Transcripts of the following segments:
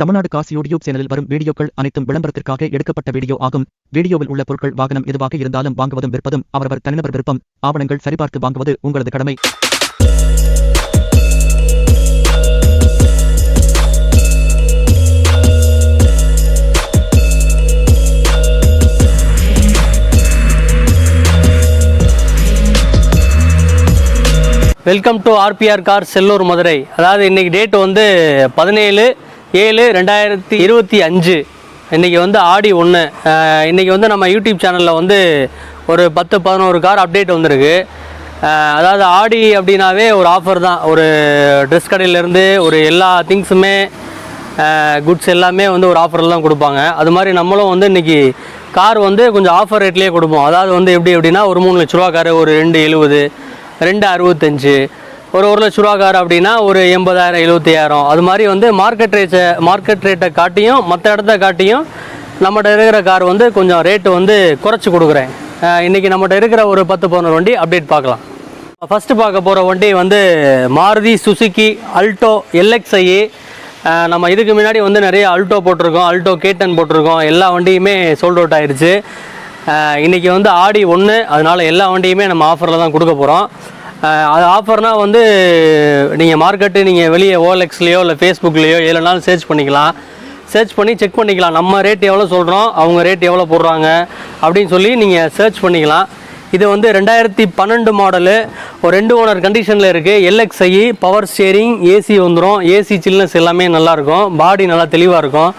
Tamil Nadu Kashi YouTube சேனலில் வரும் வீடியோக்கள் அனைத்தும் விளம்பரத்திற்காக எடுக்கப்பட்ட வீடியோ ஆகும். வீடியோவில் உள்ள பொருட்கள் வாகனம் எதுவாக இருந்தாலும் வாங்குவதும் விற்பதும் அவரவர் தனிநபர் விருப்பம். ஆவணங்கள் சரிபார்த்து வாங்குவது உங்களது கடமை. Welcome to RPR car Sellur Madurai அதாவது இன்னைக்கு டேட் வந்து பதினேழு ஏழு ரெண்டாயிரத்தி இருபத்தி அஞ்சு. இன்றைக்கி வந்து ஆடி ஒன்று இன்றைக்கி வந்து நம்ம யூடியூப் சேனலில் வந்து ஒரு பத்து பதினோரு கார் அப்டேட் வந்திருக்கு. அதாவது ஆடி அப்படின்னாவே ஒரு ஆஃபர் தான். ஒரு ட்ரெஸ் கடையிலேருந்து ஒரு எல்லா திங்ஸுமே குட்ஸ் எல்லாமே வந்து ஒரு ஆஃபரில் தான் கொடுப்பாங்க. அது மாதிரி நம்மளும் வந்து இன்றைக்கி கார் வந்து கொஞ்சம் ஆஃபர் ரேட்லேயே கொடுப்போம். அதாவது வந்து எப்படி எப்படின்னா ஒரு மூணு லட்ச ரூபா கார் ஒரு ரெண்டு எழுபது ரெண்டு அறுபத்தஞ்சு ஒரு ஒரு லட்ச ரூபா கார் அப்படின்னா ஒரு எண்பதாயிரம் எழுபத்தையாயிரம். அது மாதிரி வந்து மார்க்கெட் ரேட்டை மார்க்கெட் ரேட்டை காட்டியும் மற்ற இடத்த காட்டியும் நம்மகிட்ட இருக்கிற கார் வந்து கொஞ்சம் ரேட்டு வந்து குறைச்சி கொடுக்குறேன். இன்றைக்கி நம்மகிட்ட இருக்கிற ஒரு பத்து பதினொரு வண்டி அப்டேட் பார்க்கலாம். ஃபஸ்ட்டு பார்க்க போகிற வண்டி வந்து மாருதி சுசுகி அல்டோ எல்எக்ஸ்ஐ நம்ம இதுக்கு முன்னாடி வந்து நிறைய அல்டோ போட்டிருக்கோம் அல்டோ கேட்டன் போட்டிருக்கோம். எல்லா வண்டியுமே சோல்ட் அவுட் ஆயிடுச்சு இன்றைக்கி வந்து ஆடி ஒன்று அதனால எல்லா வண்டியுமே நம்ம ஆஃபரில் தான் கொடுக்க போகிறோம் அது ஆஃபர்னால் வந்து நீங்கள் மார்க்கெட்டு நீங்கள் வெளியே ஓலெக்ஸ்லேயோ இல்லை ஃபேஸ்புக்லேயோ எதுலனாலும் சர்ச் பண்ணிக்கலாம். சர்ச் பண்ணி செக் பண்ணிக்கலாம். நம்ம ரேட் எவ்வளோ சொல்கிறோம் அவங்க ரேட் எவ்வளோ போடுறாங்க அப்படின்னு சொல்லி நீங்கள் சர்ச் பண்ணிக்கலாம். இது வந்து ரெண்டாயிரத்தி பன்னெண்டு மாடலு ஒரு ரெண்டு ஓனர் கண்டிஷனில் இருக்குது எல்எக்ஸ்ஐ பவர் ஸ்டேரிங் ஏசி வந்துடும் ஏசி சில்னஸ் எல்லாமே நல்லாயிருக்கும் பாடி நல்லா தெளிவாக இருக்கும்.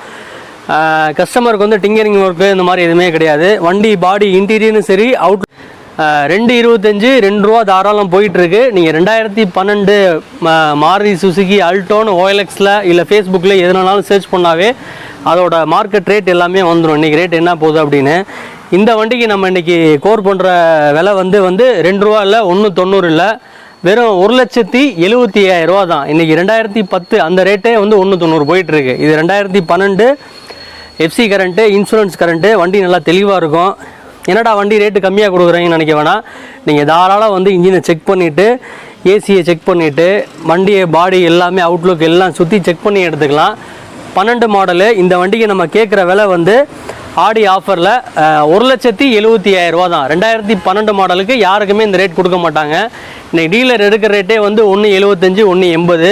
கஸ்டமருக்கு வந்து டிங்கரிங் ஒர்க்கு இந்த மாதிரி எதுவுமே கிடையாது. வண்டி பாடி இன்டீரியரும் சரி அவுட் ரெண்டு இருபத்தஞ்சி ரெண்டு ரூபா தாராளம் போயிட்டுருக்கு. நீங்கள் ரெண்டாயிரத்தி பன்னெண்டு மாருதி சுசுகி அல்டோன் ஓஎல்எக்ஸில் இல்லை ஃபேஸ்புக்கில் எதுனாலும் சர்ச் பண்ணாவே அதோட மார்க்கெட் ரேட் எல்லாமே வந்துடும் இன்றைக்கி ரேட் என்ன போகுது அப்படின்னு. இந்த வண்டிக்கு நம்ம இன்றைக்கி கோர் பண்ணுற விலை வந்து வந்து ரெண்டு ரூபா இல்லை ஒன்று தொண்ணூறு இல்லை. வெறும் ஒரு லட்சத்தி எழுபத்தி ஐயாயிரம் ரூபா தான். இன்றைக்கி ரெண்டாயிரத்தி பத்து அந்த ரேட்டே வந்து ஒன்று தொண்ணூறு போயிட்டுருக்கு. இது ரெண்டாயிரத்தி பன்னெண்டு எஃப்சி கரண்ட்டு இன்சூரன்ஸ் கரண்ட்டு வண்டி நல்லா தெளிவாக இருக்கும். என்னடா வண்டி ரேட்டு கம்மியாக கொடுக்குறீங்கன்னு நினைக்க வேணாம். நீங்கள் தாராளம் வந்து இன்ஜினை செக் பண்ணிவிட்டு ஏசியை செக் பண்ணிவிட்டு வண்டியை பாடி எல்லாமே அவுட்லுக் எல்லாம் சுற்றி செக் பண்ணி எடுத்துக்கலாம். பன்னெண்டு மாடலு இந்த வண்டிக்கு நம்ம கேட்குற விலை வந்து ஆடி ஆஃபரில் ஒரு லட்சத்தி எழுபத்தி ஆயிரரூவா ரூபா தான். ரெண்டாயிரத்தி பன்னெண்டு மாடலுக்கு யாருக்குமே இந்த ரேட் கொடுக்க மாட்டாங்க. இன்றைக்கி டீலர் எடுக்கிற ரேட்டே வந்து ஒன்று எழுபத்தஞ்சி ஒன்று எண்பது.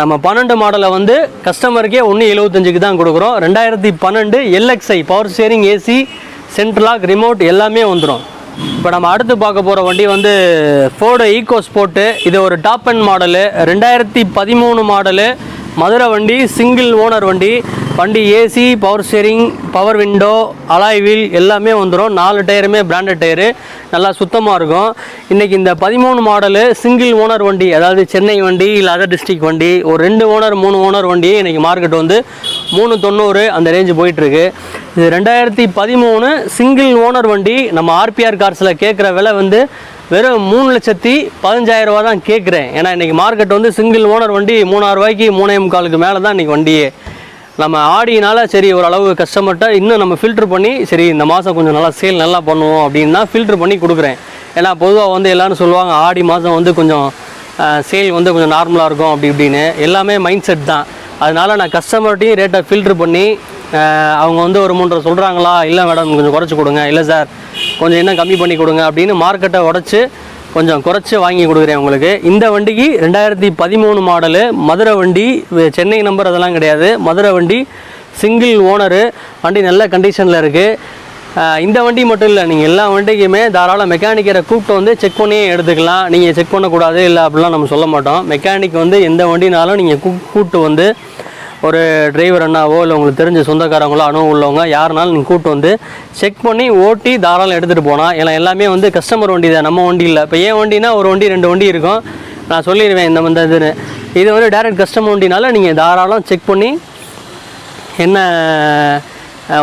நம்ம பன்னெண்டு மாடலை வந்து கஸ்டமருக்கே ஒன்று எழுபத்தஞ்சுக்கு தான் கொடுக்குறோம். ரெண்டாயிரத்தி பன்னெண்டு LXI power steering AC central lock remote எல்லாமே வந்துடும் இப்போ நம்ம அடுத்து பார்க்க போகிற வண்டி வந்து ஃபோர்டு ஈகோ ஸ்போர்ட்டு இது ஒரு டாப் அண்ட் மாடலு ரெண்டாயிரத்தி பதிமூணு மாடலு மதுரை வண்டி சிங்கிள் ஓனர் வண்டி வண்டி AC power steering power window alloy wheel எல்லாமே வந்துடும் நாலு டயருமே பிராண்டட் டயரு. நல்லா சுத்தமாக இருக்கும். இன்றைக்கி இந்த பதிமூணு மாடலு சிங்கிள் ஓனர் வண்டி அதாவது சென்னை வண்டி இல்லை அதர் டிஸ்ட்ரிக்ட் வண்டி ஒரு ரெண்டு ஓனர் மூணு ஓனர் வண்டி இன்றைக்கி மார்க்கெட் வந்து மூணு தொண்ணூறு அந்த ரேஞ்சு போயிட்டுருக்கு. இது ரெண்டாயிரத்தி பதிமூணு சிங்கிள் ஓனர் வண்டி நம்ம ஆர்பிஆர் கார்ஸில் கேட்குற விலை வந்து வெறும் மூணு லட்சத்தி பதினஞ்சாயிரம் ரூபா தான் கேட்குறேன் ஏன்னா இன்றைக்கி மார்க்கெட் வந்து சிங்கிள் ஓனர் வண்டி மூணாயிரம் ரூபாய்க்கு மூணே முக்காலுக்கு மேலே தான் இன்றைக்கி வண்டியே நம்ம ஆடினால சரி ஓரளவு கஸ்டமர்கிட்ட இன்னும் நம்ம ஃபில்டர் பண்ணி சரி இந்த மாதம் கொஞ்சம் நல்லா சேல் நல்லா பண்ணுவோம் அப்படின்னு தான் ஃபில்டர் பண்ணி கொடுக்குறேன். ஏன்னா பொதுவாக வந்து எல்லாரும் சொல்லுவாங்க ஆடி மாதம் வந்து கொஞ்சம் சேல் வந்து கொஞ்சம் நார்மலாக இருக்கும் அப்படி இப்படின்னு. எல்லாமே மைண்ட் செட் தான். அதனால நான் கஸ்டமர்கிட்டையும் ரேட்டை ஃபில்ட்ரு பண்ணி அவங்க வந்து ஒரு மூன்று சொல்கிறாங்களா இல்லை மேடம் கொஞ்சம் குறைச்சி கொடுங்க. இல்லை சார் கொஞ்சம் இன்னும் கம்மி பண்ணி கொடுங்க அப்படின்னு மார்க்கெட்டை உடச்சி கொஞ்சம் குறைச்சி வாங்கி கொடுக்குறேன் உங்களுக்கு. இந்த வண்டிக்கு ரெண்டாயிரத்தி பதிமூணு மாடலு மதுரை வண்டி சென்னை நம்பர் அதெல்லாம் கிடையாது. மதுரை வண்டி சிங்கிள் ஓனரு வண்டி நல்ல கண்டிஷனில் இருக்குது இந்த வண்டி மட்டும் இல்லை நீங்கள் எல்லா வண்டிக்குமே தாராளம் மெக்கானிக்கரை கூப்பிட்டு வந்து செக் பண்ணியே எடுத்துக்கலாம். நீங்கள் செக் பண்ணக்கூடாது இல்லை அப்படிலாம் நம்ம சொல்ல மாட்டோம். மெக்கானிக் வந்து எந்த வண்டினாலும் நீங்கள் கூ கூப்பிட்டு வந்து ஒரு டிரைவர் அண்ணாவோ இல்லை உங்களுக்கு தெரிஞ்ச சொந்தக்காரங்களோ அனுபவம் உள்ளவங்க யாருனாலும் நீங்கள் கூப்பிட்டு வந்து செக் பண்ணி ஓட்டி தாராளம் எடுத்துகிட்டு போனால் ஏன்னா எல்லாமே வந்து கஸ்டமர் வண்டி தான் நம்ம வண்டி இல்லை. இப்போ ஏன் வண்டினா ஒரு வண்டி ரெண்டு வண்டி இருக்கும். நான் சொல்லிடுவேன் இந்த இந்த இதுன்னு. இது வந்து டேரக்ட் கஸ்டமர் வண்டினால நீங்கள் தாராளம் செக் பண்ணி என்ன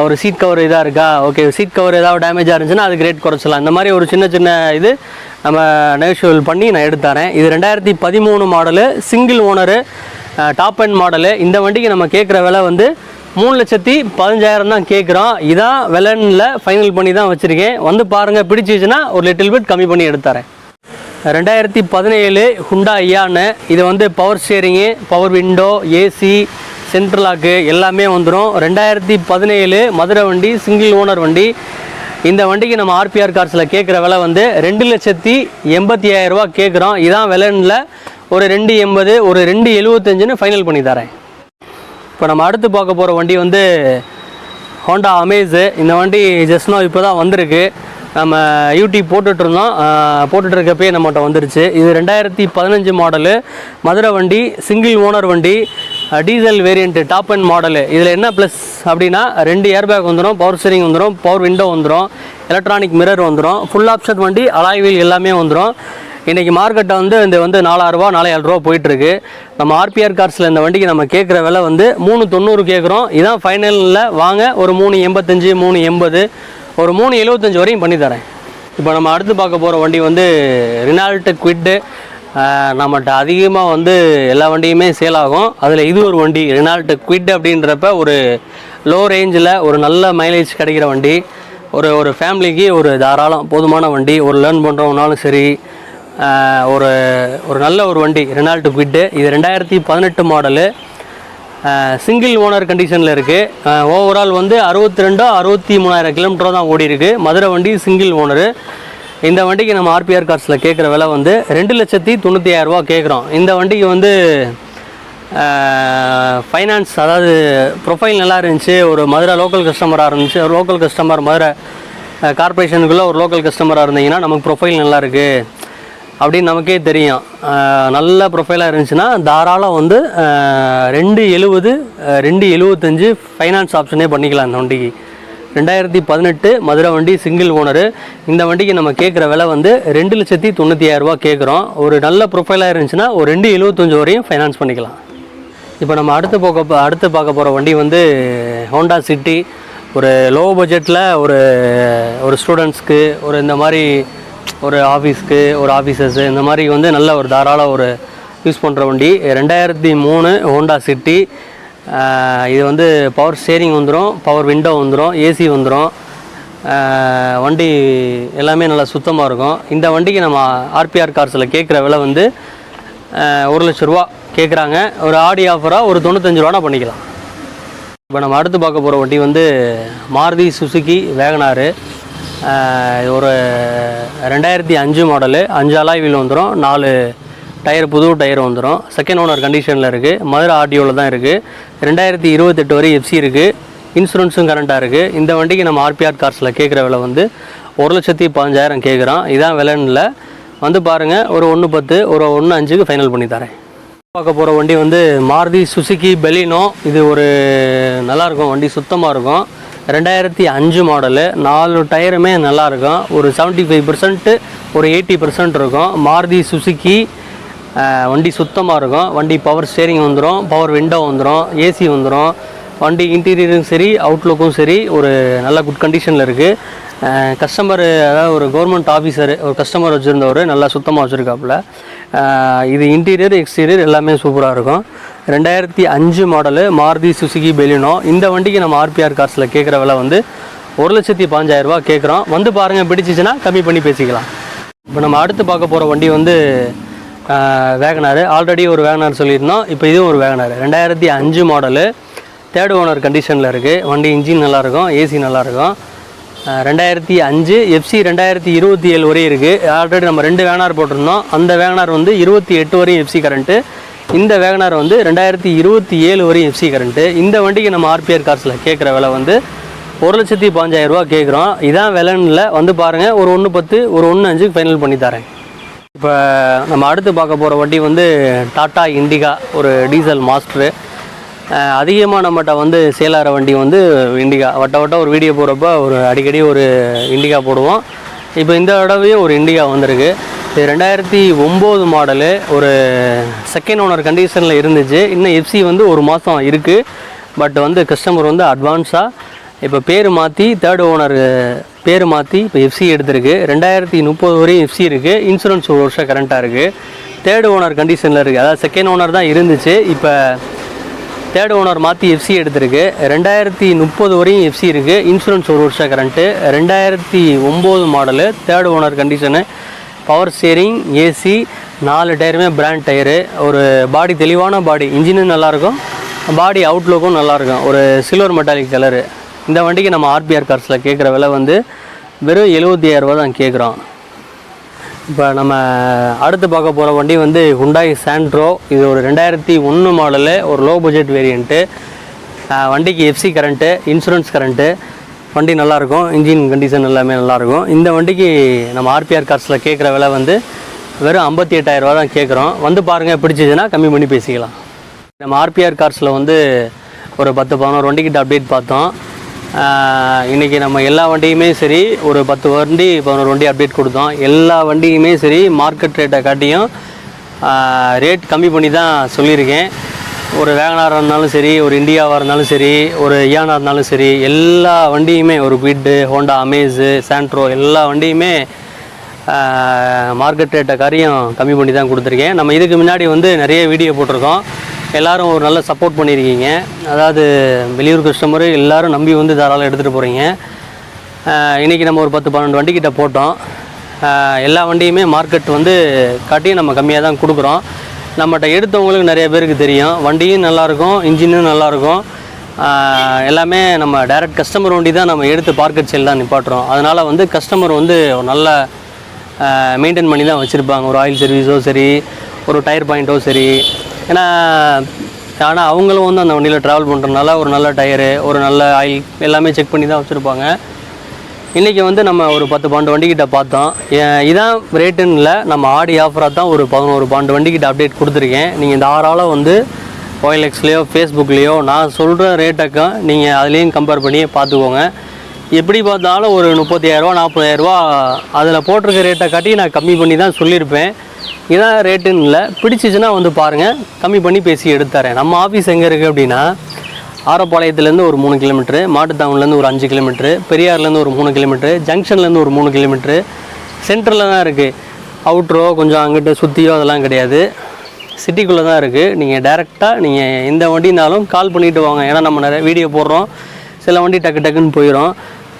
ஒரு சீட் கவர் இதாக இருக்கா? ஓகே சீட் கவர் ஏதாவது டேமேஜாக இருந்துச்சுன்னா அதுக்கு ரேட் குறைச்சலாம் இந்த மாதிரி ஒரு சின்ன சின்ன இது நம்ம நெகோஷியபிள் பண்ணி நான் எடுத்தாரேன் இது ரெண்டாயிரத்தி பதிமூணு model single owner top and model இந்த வண்டிக்கு நம்ம கேட்குற விலை வந்து மூணு லட்சத்தி பதினஞ்சாயிரம் தான் கேட்குறோம். இதான் விலனில் ஃபைனல் பண்ணி தான் வச்சுருக்கேன். வந்து பாருங்கள் பிடிச்சிச்சுன்னா ஒரு லிட்டில் பிட் கம்மி பண்ணி எடுத்துறேன். ரெண்டாயிரத்தி பதினேழு ஹுண்டா ஐயான்னு இது வந்து power steering power window AC central lock எல்லாமே வந்துடும் ரெண்டாயிரத்தி பதினேழு மதுரை வண்டி சிங்கிள் ஓனர் வண்டி. இந்த வண்டிக்கு நம்ம ஆர்பிஆர் கார்ஸில் கேட்குற விலை வந்து ரெண்டு லட்சத்தி எண்பத்தி ஆயிரம் கேட்குறோம். இதான் விலைன்ல ஒரு ரெண்டு எண்பது ஒரு ரெண்டு எழுபத்தஞ்சுன்னு ஃபைனல் பண்ணி தரேன். இப்போ நம்ம அடுத்து பார்க்க போகிற வண்டி வந்து ஹோண்டா அமேஸு இந்த வண்டி ஜஸ்ட்னோ இப்போ தான் வந்திருக்கு. நம்ம யூடியூப் போட்டுட்ருந்தோம் போட்டுட்டு இருக்கப்பயே நம்மகிட்ட வந்துருச்சு. இது ரெண்டாயிரத்தி பதினஞ்சு மாடலு மதுரை வண்டி சிங்கிள் ஓனர் வண்டி diesel variant top and model இதில் என்ன ப்ளஸ் அப்படின்னா ரெண்டு ஏர்பேக் வந்துடும் பவர் ஸ்டீரிங் வந்துடும் பவர் விண்டோ வந்துடும் எலக்ட்ரானிக் மிரர் வந்துடும் ஃபுல் ஆப்ஷன் வண்டி அலாய் வீல் எல்லாமே வந்துடும் இன்றைக்கி மார்க்கெட்டை வந்து இந்த வந்து நாலாயிரரூபா நாலாயிரம் ரூபா போயிட்டுருக்கு. நம்ம ஆர்பிஆர் கார்ஸில் இந்த வண்டிக்கு நம்ம கேட்குற விலை வந்து மூணு தொண்ணூறு கேட்குறோம் இதான் ஃபைனலில் வாங்க ஒரு மூணு எண்பத்தஞ்சு மூணு எண்பது ஒரு மூணு எழுபத்தஞ்சு வரையும் பண்ணி தரேன். இப்போ நம்ம அடுத்து பார்க்க போகிற வண்டி வந்து ரினால்ட்டு குவிட்டு நம்மகிட்ட அதிகமாக வந்து எல்லா வண்டியுமே சேல் ஆகும். அதில் இது ஒரு வண்டி ரினால்ட்டு குவிட் அப்படின்றப்ப ஒரு லோ ரேஞ்சில் ஒரு நல்ல மைலேஜ் கிடைக்கிற வண்டி. ஒரு ஒரு ஃபேமிலிக்கு ஒரு தாராளம் போதுமான வண்டி. ஒரு லேர்ன் பண்ணுறவனாலும் சரி ஒரு ஒரு நல்ல ஒரு வண்டி ரெனால்டு குவிட்டு இது ரெண்டாயிரத்தி பதினெட்டு மாடலு சிங்கிள் ஓனர் கண்டிஷனில் இருக்குது ஓவரால் வந்து அறுபத்தி ரெண்டோ அறுபத்தி மூணாயிரம் கிலோமீட்டர் தான் ஓடி இருக்குது மதுரை வண்டி சிங்கிள் ஓனரு இந்த வண்டிக்கு நம்ம ஆர்பிஆர் கார்ஸில் கேட்குற விலை வந்து ரெண்டு லட்சத்தி தொண்ணூற்றி ஆயிரரூபா கேட்குறோம் இந்த வண்டிக்கு வந்து ஃபைனான்ஸ் அதாவது ப்ரொஃபைல் நல்லா இருந்துச்சு. ஒரு மதுரை லோக்கல் கஸ்டமராக இருந்துச்சு. ஒரு லோக்கல் கஸ்டமர் மதுரை கார்பரேஷனுக்குள்ளே ஒரு லோக்கல் கஸ்டமராக இருந்தீங்கன்னா நமக்கு ப்ரொஃபைல் நல்லா இருக்குது அப்படின்னு நமக்கே தெரியும். நல்ல ப்ரொஃபைலாக இருந்துச்சுன்னா தாராளம் வந்து ரெண்டு எழுபது ரெண்டு எழுபத்தஞ்சு ஃபைனான்ஸ் ஆப்ஷனே பண்ணிக்கலாம் இந்த வண்டிக்கு. ரெண்டாயிரத்தி பதினெட்டு மதுரை வண்டி சிங்கிள் ஓனரு இந்த வண்டிக்கு நம்ம கேட்குற விலை வந்து ரெண்டு லட்சத்தி தொண்ணூற்றி ஆயிரரூபா கேட்குறோம். ஒரு நல்ல ப்ரொஃபைலாக இருந்துச்சுன்னா ஒரு ரெண்டு எழுபத்தஞ்சு வரையும் ஃபைனான்ஸ் பண்ணிக்கலாம். இப்போ நம்ம அடுத்து போக அடுத்து பார்க்க போகிற வண்டி வந்து ஹோண்டா சிட்டி ஒரு லோ பட்ஜெட்டில் ஒரு ஒரு ஸ்டூடெண்ட்ஸ்க்கு ஒரு இந்த மாதிரி ஒரு ஆஃபீஸ்க்கு ஒரு ஆஃபீஸர்ஸு இந்த மாதிரி வந்து நல்ல ஒரு தாராள ஒரு யூஸ் பண்ணுற வண்டி. ரெண்டாயிரத்தி மூணு ஹோண்டா சிட்டி. இது வந்து பவர் ஸ்டேரிங் வந்துடும் பவர் விண்டோ வந்துடும் ஏசி வந்துடும் வண்டி எல்லாமே நல்லா சுத்தமாக இருக்கும். இந்த வண்டிக்கு நம்ம ஆர்பிஆர் கார்ஸில் கேட்குற விலை வந்து ஒரு லட்ச ரூபா கேட்குறாங்க ஒரு ஆடி ஆஃபராக ஒரு தொண்ணூத்தஞ்சு ரூபானா பண்ணிக்கலாம். இப்போ நம்ம அடுத்து பார்க்க போகிற வண்டி வந்து மாருதி சுசுகி வேகனாரு ஒரு ரெண்டாயிரத்தி அஞ்சு மாடலு அஞ்சு அலாய் வீல் வந்துடும் நாலு டயர் புது டயர் வந்துடும் செகண்ட் ஓனர் கண்டிஷனில் இருக்குது மதுரை ஆர்டிஓவில் தான் இருக்குது ரெண்டாயிரத்தி இருபத்தெட்டு வரை எஃப்சி இருக்குது இன்சூரன்ஸும் கரண்ட்டாக இருக்குது இந்த வண்டிக்கு நம்ம ஆர்பிஆர் கார்ஸில் கேட்குற விலை வந்து ஒரு லட்சத்தி பதினஞ்சாயிரம் கேட்குறோம் இதான் விலைன்னு இல்லை வந்து பாருங்கள் ஒரு ஒன்று பத்து ஒரு ஒன்று அஞ்சுக்கு ஃபைனல் பண்ணி தரேன். பார்க்க போகிற வண்டி வந்து மாருதி சுசுகி பெலினோ இது ஒரு நல்லாயிருக்கும் வண்டி சுத்தமாக இருக்கும். ரெண்டாயிரத்தி அஞ்சு மாடலு நாலு டயருமே நல்லாயிருக்கும். ஒரு செவன்ட்டி ஃபைவ் பர்சன்ட்டு ஒரு எயிட்டி பர்சன்ட் இருக்கும். மாருதி சுசுகி வண்டி சுத்தமாக இருக்கும். வண்டி பவர் ஸ்டேரிங் வந்துடும் பவர் விண்டோ வந்துடும் ஏசி வந்துடும் வண்டி இன்டீரியரும் சரி அவுட்லுக்கும் சரி ஒரு நல்ல குட் கண்டிஷனில் இருக்குது கஸ்டமர் அதாவது ஒரு கவர்மெண்ட் ஆஃபீஸர் ஒரு கஸ்டமர் வச்சுருந்தவர் நல்லா சுத்தமாக வச்சுருக்காப்புல. இது இன்டீரியர் எக்ஸ்டீரியர் எல்லாமே சூப்பராக இருக்கும். ரெண்டாயிரத்தி அஞ்சு மாடலு மாருதி சுசுகி பெலினோ. இந்த வண்டிக்கு நம்ம ஆர்பிஆர் கார்ஸில் கேட்குற விலை வந்து ஒரு லட்சத்தி பாஞ்சாயிரரூபா கேட்குறோம் வந்து பாருங்கள் பிடிச்சிச்சின்னா கம்மி பண்ணி பேசிக்கலாம். இப்போ நம்ம அடுத்து பார்க்க போகிற வண்டி வந்து வேகனார். ஆல்ரெடி ஒரு வேகனார் சொல்லியிருந்தோம். இப்போ இதுவும் ஒரு வேகனார். ரெண்டாயிரத்தி அஞ்சு மாடலு தேர்ட் ஓனர் கண்டிஷனில் இருக்குது வண்டி இன்ஜின் நல்லாயிருக்கும் ஏசி நல்லாயிருக்கும் ரெண்டாயிரத்தி அஞ்சு எஃப்சி ரெண்டாயிரத்தி இருபத்தி ஏழு வரையும் இருக்குது ஆல்ரெடி நம்ம ரெண்டு வேனார் போட்டிருந்தோம். அந்த வேகனார் வந்து இருபத்தி எட்டு வரையும் எஃப்சி கரண்ட்டு இந்த வேகனார் வந்து ரெண்டாயிரத்தி இருபத்தி ஏழு வரையும் எஃப்சி கரண்ட்டு இந்த வண்டிக்கு நம்ம ஆர்பிஆர் கார்ஸில் கேட்குற விலை வந்து ஒரு லட்சத்தி பதினஞ்சாயிரம் ரூபா கேட்குறோம் இதான் விலைன்னு வந்து பாருங்கள் ஒரு ஒன்று பத்து ஒரு ஒன்று அஞ்சுக்கு ஃபைனல் பண்ணி தரேன். இப்போ நம்ம அடுத்து பார்க்க போகிற வண்டி வந்து டாட்டா இண்டிகா ஒரு டீசல் மாஸ்டரு அதிகமாக நம்மகிட்ட வந்து சேலார வண்டி வந்து இண்டிகா வட்ட வட்டம் ஒரு வீடியோ போடுறப்ப ஒரு அடிக்கடி ஒரு இண்டிகா போடுவோம். இப்போ இந்த தடவையும் ஒரு இண்டிகா வந்திருக்கு. இது ரெண்டாயிரத்தி ஒம்பது மாடலு ஒரு செகண்ட் ஓனர் கண்டிஷனில் இருந்துச்சு. இன்னும் எஃப்சி வந்து ஒரு மாதம் இருக்குது பட் வந்து கஸ்டமர் வந்து அட்வான்ஸாக இப்போ பேர் மாற்றி தேர்ட் ஓனர் பேர் மாற்றி இப்போ எஃப்சி எடுத்திருக்கு. ரெண்டாயிரத்தி முப்பது வரையும் எஃப்சி இருக்குது இன்சூரன்ஸ் ஒரு வருஷம் கரண்ட்டாக இருக்குது தேர்ட் ஓனர் கண்டிஷனில் இருக்குது அதாவது செகண்ட் ஓனர் தான் இருந்துச்சு. இப்போ தேர்ட் ஓனர் மாற்றி எஃப்சி எடுத்திருக்கு. ரெண்டாயிரத்தி முப்பது வரையும் எஃப்சி இருக்குது இன்சூரன்ஸ் ஒரு வருஷம் கரண்ட்டு ரெண்டாயிரத்தி ஒம்பது model third owner condition power steering AC நாலு டயருமே பிராண்ட் டயரு ஒரு பாடி தெளிவான பாடி இன்ஜினும் நல்லாயிருக்கும் பாடி அவுட்லுக்கும் நல்லாயிருக்கும் ஒரு சில்வர் மெட்டாலிக் கலரு இந்த வண்டிக்கு நம்ம ஆர்பிஆர் கார்ஸில் கேட்குற விலை வந்து வெறும் எழுபத்தி ரூபா தான் கேட்குறோம் இப்போ நம்ம அடுத்து பார்க்க போகிற வண்டி வந்து ஹுண்டாய் சாண்ட்ரோ இது ஒரு ரெண்டாயிரத்தி ஒன்று மாடலு ஒரு லோ பட்ஜெட் வேரியண்ட்டு வண்டிக்கு எஃப்சி கரண்ட்டு இன்சூரன்ஸ் கரண்ட்டு வண்டி நல்லாயிருக்கும் இன்ஜின் கண்டிஷன் எல்லாமே நல்லாயிருக்கும் இந்த வண்டிக்கு நம்ம ஆர்பிஆர் கார்ஸில் கேட்குற விலை வந்து வெறும் ஐம்பத்தி எட்டாயிரரூவா தான் கேட்குறோம் வந்து பாருங்கள் பிடிச்சிதுன்னா கம்மி பண்ணி பேசிக்கலாம். நம்ம ஆர்பிஆர் கார்ஸில் வந்து ஒரு பத்து பதினோரு வண்டிக்கிட்ட அப்டேட் பார்த்தோம். இன்றைக்கி இன்னைக்கு நம்ம எல்லா வண்டியுமே சரி ஒரு பத்து வண்டி பதினோரு வண்டி அப்டேட் கொடுத்தோம். எல்லா வண்டியுமே சரி மார்க்கெட் ரேட்டை காட்டியும் ரேட் கம்மி பண்ணி தான் சொல்லியிருக்கேன். ஒரு வேகனாராக இருந்தாலும் சரி ஒரு இண்டியாவாக இருந்தாலும் சரி ஒரு இயானா இருந்தாலும் சரி எல்லா வண்டியுமே ஒரு பிட்டு ஹோண்டா அமேஸு சாண்ட்ரோ எல்லா வண்டியுமே மார்க்கெட் ரேட்டை காரியம் கம்மி பண்ணி தான் கொடுத்துருக்கேன். நம்ம இதுக்கு முன்னாடி வந்து நிறைய வீடியோ போட்டிருக்கோம். எல்லோரும் ஒரு நல்ல சப்போர்ட் பண்ணியிருக்கீங்க. அதாவது வெளியூர் கஸ்டமரு எல்லோரும் நம்பி வந்து தாராளம் எடுத்துகிட்டு போகிறீங்க இன்றைக்கி நம்ம ஒரு பத்து பன்னெண்டு வண்டிக்கிட்ட போட்டோம். எல்லா வண்டியுமே மார்க்கெட் வந்து காட்டி நம்ம கம்மியாக தான் கொடுக்குறோம். நம்மகிட்ட எடுத்தவங்களுக்கு நிறைய பேருக்கு தெரியும். வண்டியும் நல்லாயிருக்கும் இன்ஜினும் நல்லாயிருக்கும். எல்லாமே நம்ம டைரக்ட் கஸ்டமர் வண்டி தான் நம்ம எடுத்து பார்க்கெட் சேல் தான் நிப்பாட்டுறோம். அதனால் வந்து கஸ்டமர் வந்து ஒரு நல்ல மெயின்டைன் பண்ணி தான் வச்சுருப்பாங்க. ஒரு ஆயில் சர்வீஸோ சரி ஒரு டயர் பாயிண்ட்டோ சரி ஏன்னா ஆனால் அவங்களும் வந்து அந்த வண்டியில் ட்ராவல் பண்ணுறதுனால ஒரு நல்ல டயரு ஒரு நல்ல ஆயில் எல்லாமே செக் பண்ணி தான் வச்சுருப்பாங்க. இன்றைக்கி வந்து நம்ம ஒரு பத்து பன்னெண்டு வண்டிக்கிட்ட பார்த்தோம். ஏ- இதான் ரேட்டுன்னு இல்லை நம்ம ஆடி ஆஃபராக தான் ஒரு பதினோரு பன்னெண்டு வண்டிக்கிட்ட அப்டேட் கொடுத்துருக்கேன். நீங்கள் தாராளம் வந்து ஓஎல்எக்ஸ்லேயோ ஃபேஸ்புக்லேயோ நான் சொல்கிற ரேட்டுக்கும் நீங்கள் அதுலேயும் கம்பேர் பண்ணி பார்த்துக்கோங்க. எப்படி பார்த்தாலும் ஒரு முப்பத்தியாயிரரூவா நாற்பதாயிரரூவா அதில் போட்டிருக்க ரேட்டை காட்டி நான் கம்மி பண்ணி தான் சொல்லியிருப்பேன். இதான் ரேட்டுன்னு இல்லை. பிடிச்சிச்சுன்னா வந்து பாருங்கள் கம்மி பண்ணி பேசி எடுத்துறேன் நம்ம ஆஃபீஸ் எங்கே இருக்குது அப்படின்னா ஆரப்பாளையத்துலேருந்து ஒரு மூணு கிலோமீட்ரு மாட்டுத்தாவன்லேருந்து ஒரு அஞ்சு கிலோமீட்ரு பெரியார்லேருந்து ஒரு மூணு கிலோமீட்ரு ஜங்ஷன்லேருந்து ஒரு மூணு கிலோமீட்ரு சென்டரில் தான் இருக்குது அவுட்ரோ கொஞ்சம் அங்கிட்ட சுற்றியோ அதெல்லாம் கிடையாது. சிட்டிக்குள்ளே தான் இருக்குது நீங்கள் டேரெக்டாக நீங்கள் எந்த வண்டினாலும் கால் பண்ணிட்டு வாங்க. ஏன்னா நம்ம நிறைய வீடியோ போடுறோம். சில வண்டி டக்கு டக்குன்னு போயிடும்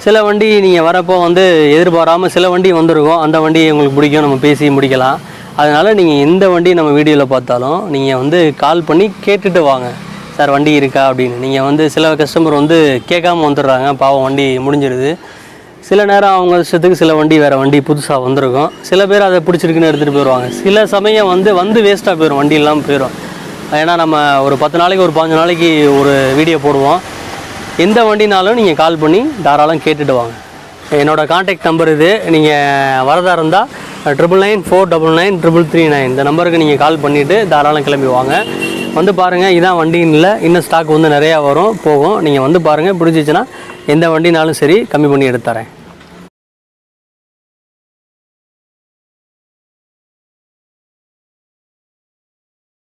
சில வண்டி நீங்கள் வரப்போ வந்து எதிர்பாராமல் சில வண்டி வந்திருக்கும். அந்த வண்டி உங்களுக்கு பிடிக்கும். நம்ம பேசி முடிக்கலாம். அதனால் நீங்கள் எந்த வண்டி நம்ம வீடியோவில் பார்த்தாலும் நீங்கள் வந்து கால் பண்ணி கேட்டுட்டு வாங்க. சார் வண்டி இருக்கா? அப்படின்னு. நீங்கள் வந்து சில கஸ்டமர் வந்து கேட்காம வந்துடுறாங்க. பாவம் வண்டி முடிஞ்சிருது. சில நேரம் அவங்க இஷ்டத்துக்கு சில வண்டி வேறு வண்டி புதுசாக வந்திருக்கும். சில பேர் அதை பிடிச்சிருக்குன்னு எடுத்துகிட்டு போயிடுவாங்க சில சமயம் வந்து வந்து வேஸ்ட்டாக போயிடும் வண்டி இல்லாமல் போயிடும் ஏன்னா நம்ம ஒரு பத்து நாளைக்கு ஒரு பாஞ்சு நாளைக்கு ஒரு வீடியோ போடுவோம். எந்த வண்டினாலும் நீங்கள் கால் பண்ணி தாராளம் கேட்டுட்டு வாங்க. என்னோட காண்டாக்ட் நம்பர் இது. நீங்கள் வரதா இருந்தால் triple nine four double nine triple three nine இந்த நம்பருக்கு நீங்கள் கால் பண்ணிவிட்டு தாராளம் கிளம்பி வாங்க. வந்து பாருங்கள் இதான் வண்டின்னு இல்லை இன்னும் ஸ்டாக் வந்து நிறையா வரும் போகும். நீங்கள் வந்து பாருங்கள் பிடிச்சிச்சின்னா எந்த வண்டினாலும் சரி கம்மி பண்ணி எடுத்து தரேன்.